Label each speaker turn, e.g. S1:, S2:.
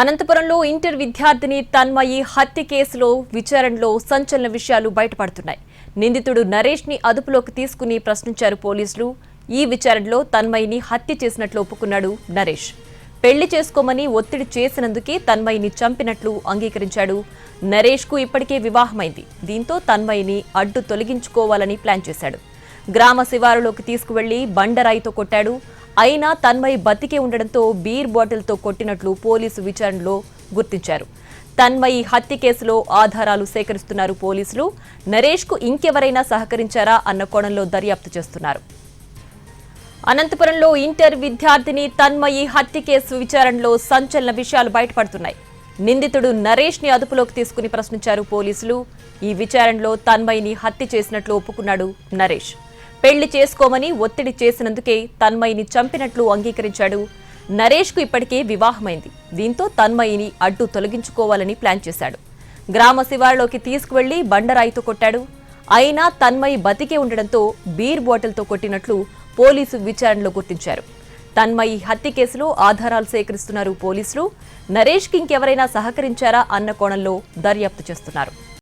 S1: అనంతపురంలో ఇంటర్ విద్యార్థిని తన్మయి హత్య కేసులో విచారణలో సంచలన విషయాలు బయటపడుతున్నాయి. నిందితుడు నరేష్ని అదుపులోకి తీసుకుని ప్రశ్నించారు పోలీసులు. ఈ విచారణలో తన్మయిని హత్య చేసినట్లు ఒప్పుకున్నాడు నరేష్. పెళ్ళి చేసుకోమని ఒత్తిడి చేసినందుకే తన్మయిని చంపినట్లు అంగీకరించాడు. నరేష్కు ఇప్పటికే వివాహమైంది. దీంతో తన్మయిని అడ్డు తొలగించుకోవాలని ప్లాన్ చేశాడు. గ్రామ శివారులోకి తీసుకువెళ్ళి బండరాయితో కొట్టాడు. అయినా తన్మయ్ బతికే ఉండడంతో బీర్ బాటిల్తో కొట్టినట్లు పోలీసు విచారణలో గుర్తించారు. తన్మయి హత్య కేసులో ఆధారాలు సేకరిస్తున్నారు పోలీసులు. నరేష్కు ఇంకెవరైనా సహకరించారా అన్న కోణంలో దర్యాప్తు చేస్తున్నారు. అనంతపురంలో ఇంటర్ విద్యార్థిని తన్మయి హత్య కేసు విచారణలో సంచలన విషయాలు బయటపడుతున్నాయి. నిందితుడు నరేష్ని అదుపులోకి తీసుకుని ప్రశ్నించారు పోలీసులు. ఈ విచారణలో తన్మయిని హత్య చేసినట్లు ఒప్పుకున్నాడు నరేష్. పెళ్ళి చేసుకోమని ఒత్తిడి చేసినందుకే తన్మయిని చంపినట్లు అంగీకరించాడు. నరేష్కు ఇప్పటికే వివాహమైంది. దీంతో తన్మయిని అడ్డు తొలగించుకోవాలని ప్లాన్ చేశాడు. గ్రామ శివారులోకి తీసుకువెళ్ళి బండరాయితో కొట్టాడు. అయినా తన్మయి బతికే ఉండడంతో బీర్ బాటిల్తో కొట్టినట్లు పోలీసు విచారణలో గుర్తించారు. తన్మయి హత్య కేసులో ఆధారాలు సేకరిస్తున్నారు పోలీసులు. నరేష్కి ఇంకెవరైనా సహకరించారా అన్న కోణంలో దర్యాప్తు చేస్తున్నారు.